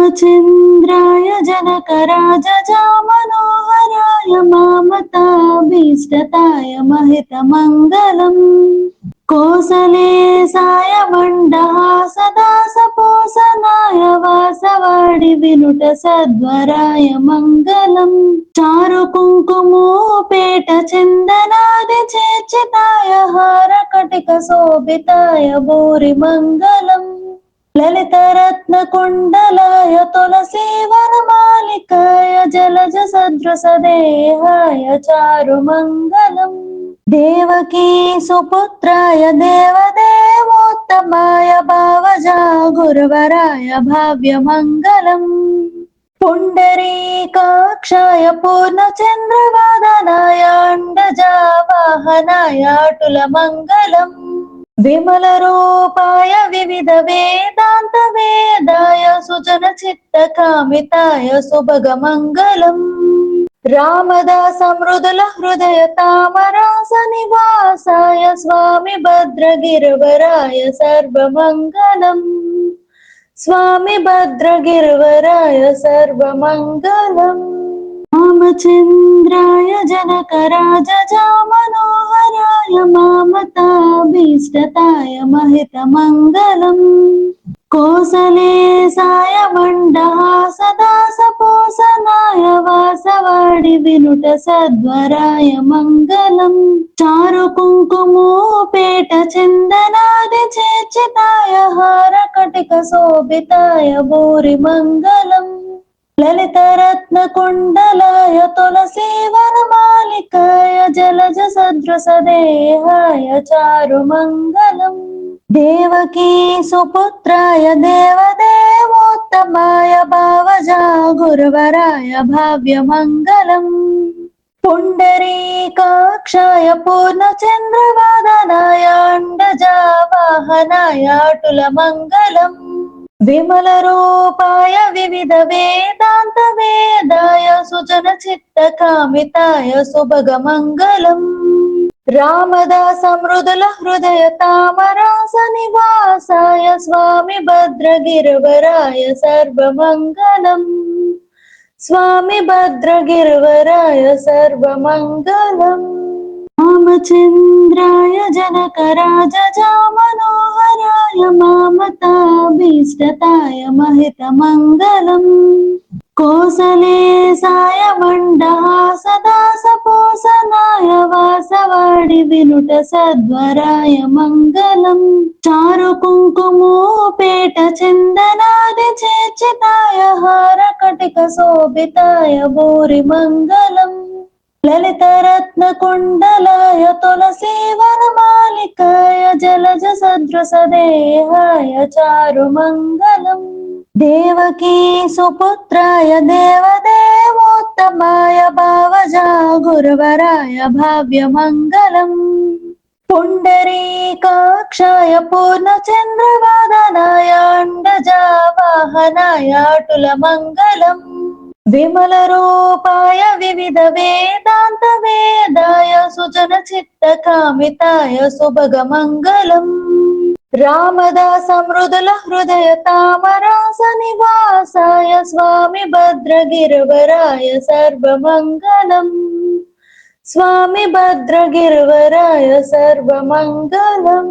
రామచంద్రాయ జనకరాజజా మనోహరాయ మామతాభీష్టతాయ మహితమంగళం. కోసలేసాయ మండహాసదాస పోసనాయ వాసవాడి వినుట సద్వరాయ మంగళం. చారు కుంకుమోపేట చందనాది చేర్చితాయ హార కటిక శోభితాయ భూరి మంగళం లలితరత్న కుండలాయ తులసీ వనమాలికాయ జలజ సదృశ దేహాయ చారు మంగళం దేవకీ సుపుత్రాయ దేవదేవోత్తమాయ భావజా విమల రూపాయ వివిధ వేదాంత వేదాయ సుజన చిత్త కామితాయ శుభగ మంగళం. రామదాస మృదుల హృదయ తామరాస నివాసాయ స్వామి భద్రగిరివరాయ సర్వమంగళం స్వామి భద్రగిరివరాయ సర్వమంగళం రామచంద్రాయ జనకరాజజా మనోహరాయ మామతాభీష్టతాయ మహితమంగళం కోసలేసాయ మండహాసదాస పోసనాయ వాసవాడి వినుట సద్వరాయ మంగళం చారు కుంకుమోపేట చందనాది చేర్చితాయ హార కటిక శోభితాయ భూరి మంగళం లలితరత్న కుండలాయ తులసీ వనమాలికాయ జలజ సదృశ దేహాయ చారు మంగళం దేవకీ సుపుత్రాయ దేవదేవోత్తమాయ భావజా గురువరాయ భావ్య మంగళం పుండరీకాక్షాయ పూర్ణచంద్రవాదనాయ అండజా వాహనాయ అటుల సుజన చిత్త కామితాయ సుభగ మంగళం రామదాస మృదుల హృదయ తామరాస నివాసాయ స్వామి భద్రగిరివరాయ సర్వమంగళం. స్వామి భద్రగిరివరాయ సర్వమంగళం. రామచంద్రాయ జనకరాజజా మనోహరాయ మామతాభీష్టతాయ మహితమంగళం. కోసలే కోసలేసాయ మండహాసదాస పోసనాయ వాసవాడి వినుట సద్వరాయ మంగళం. చారు కుంకుమోపేట చందనాది చేర్చితాయ హార కటిక శోభితాయ భూరి మంగళం. లలితరత్న కుండలాయ తులసీవన మాలికాయ జలజ సదృశ దేహాయ చారు మంగళం. దేవకీ సుపుత్రాయ దేవదేవోత్తమాయ భావజా గురువరాయ భావ్య మంగళం పుండరీకాక్షాయ పూర్ణచంద్రవాదనాయ అండజా వాహనాయ అటుల మంగళం విమల రూపాయ వివిధ వేదాంత వేదాయ సుజన చిత్త కామితాయ సుభగ మంగళం. రామదాస మృదుల హృదయ తామరాస నివాసాయ స్వామి భద్రగిరివరాయ సర్వమంగళం. స్వామి భద్రగిరివరాయ సర్వమంగళం.